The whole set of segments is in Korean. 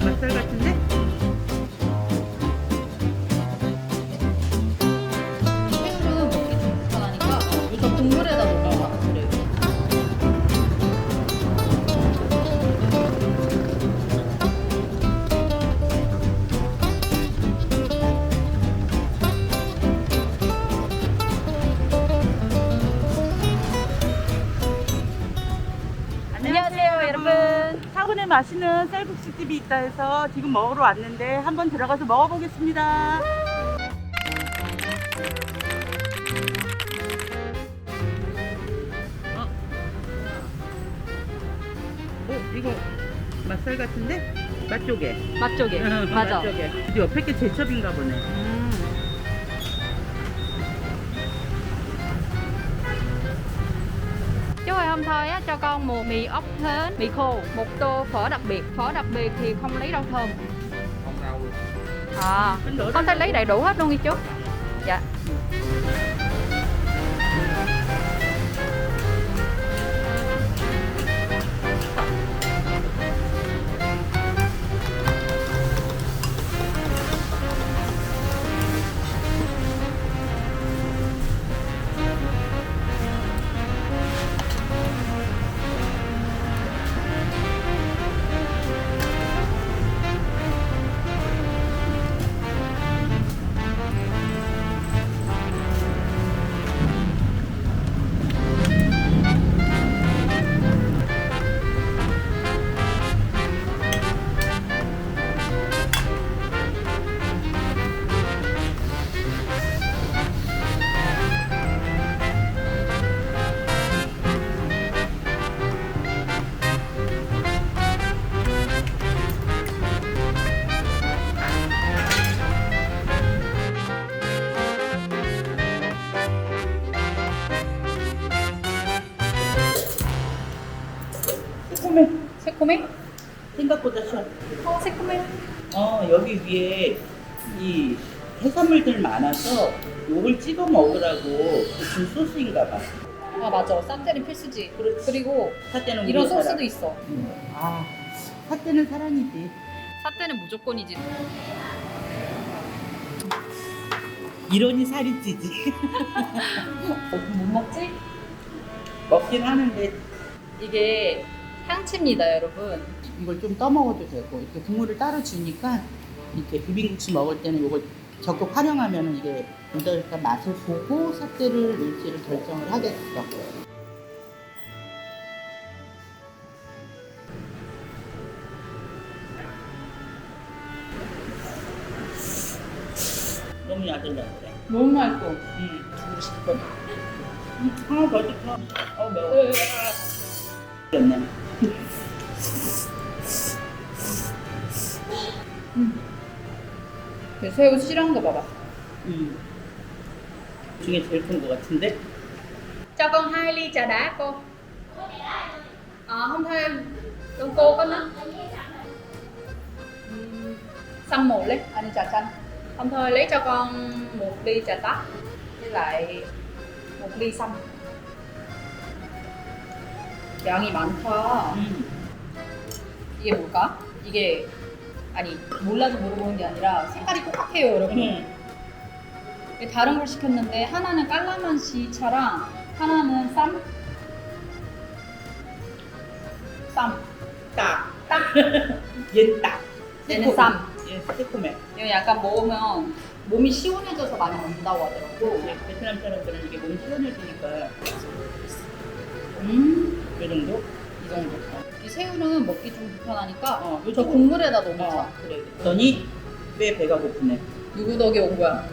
맛살 같은데? 생으로 먹기 일단 국물에다 넣어 맛있는 쌀국수집이 있다 해서 지금 먹으러 왔는데 한번 들어가서 먹어보겠습니다. 어? 어, 이거 맛살 같은데? 맛조개. 맛조개. 맞아. 맛조개. 옆에 게 제첩인가 보네. Hôm thôi á cho con một mì ốc hến, mì khô, một tô phở đặc biệt. Phở đặc biệt thì không lấy rau thơm. không rau À, con thấy lấy đầy đủ hết luôn đi chú. Dạ. 새콤해. 새콤해? 생각보다 시원. 어, 새콤해. 어, 여기 위에 이 해산물들 많아서 요걸 찍어 먹으라고 그 소스인가 봐. 아, 맞아. 쌈때는 필수지. 그렇지. 그리고 사태는 이런 우리의. 소스도 있어. 아, 사태는 사랑이지. 사태는 무조건이지. 이러니 살이 찌지. 어, 못 먹지? 먹긴 하는데 이게 향치입니다, 여러분. 이걸 좀 떠먹어도 되고 이렇게 국물을 따로 주니까 이렇게 비빔국수 먹을 때는 이걸 적극 활용하면 이게 어떨까 맛을 보고 사태를 넣을지를 결정을 하겠어. 너무 야들야 그래. 너무 맛있어. 음, 두고 싶어. 음, 아, 맛있다. 어, 매워. 됐네. 그 새우 실한 거 봐봐. 음. 중에 제일 큰 거 같은데? Cho con hai ly trà đá cô. À, không thêm. Con cô có nấc. Xăm một lấy, anh trà chanh. Không thôi lấy cho con một ly trà tắc. với lại một ly xăm. 양이 많다. 음. 이게 뭘까? 이게 아니 몰라서 물어보는 게 아니라 색깔이 똑같아요, 여러분. 음. 다른 걸 시켰는데 하나는 깔라만시 차랑 하나는 쌈. 쌈. 딱. 딱. 얘 딱. 얘는 쌈. 얘 새콤해. 이거 약간 먹으면 몸이 시원해져서 많이 먹는다고 하더라고. 이제 베트남 사람들은 이게 몸이 시원해지니까 음, 이 정도? 이 정도. 이 새우는 먹기 좀 불편하니까 어, 저 요거 국물에다 넣어놓자. 어, 그래. 그랬더니 왜 배가 고프네. 누구 덕에 온 거야?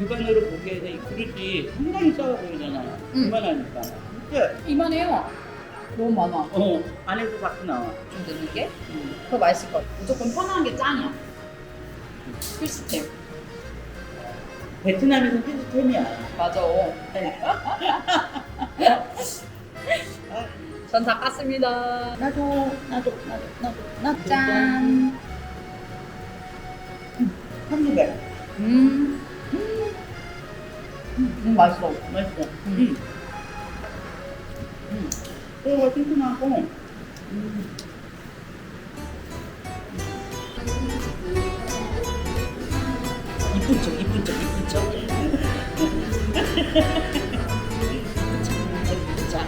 육안으로 보기에는 이 그릇이 상당히 작아 보이잖아. 음. 이만하니까. 그치? 이만해요. 너무 많아. 어, 안에서 밖에 나와. 좀 넣는 게 음. 더 맛있을 것 같아. 무조건 편한 게 짱이야. 필수템. 베트남에서 필수템이야. 맞아. 전 다 깠습니다. 나도, 나도, 나도, 나도, 나도. 짠. 한국에. 음. 음, 맛있어. 맛있어. 음. 음. 음. 뼈가 튼튼하고. 음. 이쁜 척, 이쁜 척, 이쁜 척. 이쁜 척, 이쁜 척.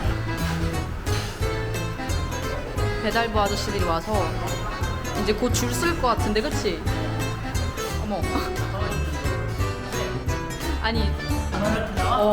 배달부 아저씨들이 와서 이제 곧 줄 쓸 것 같은데, 그치? 어머. 아니, 어.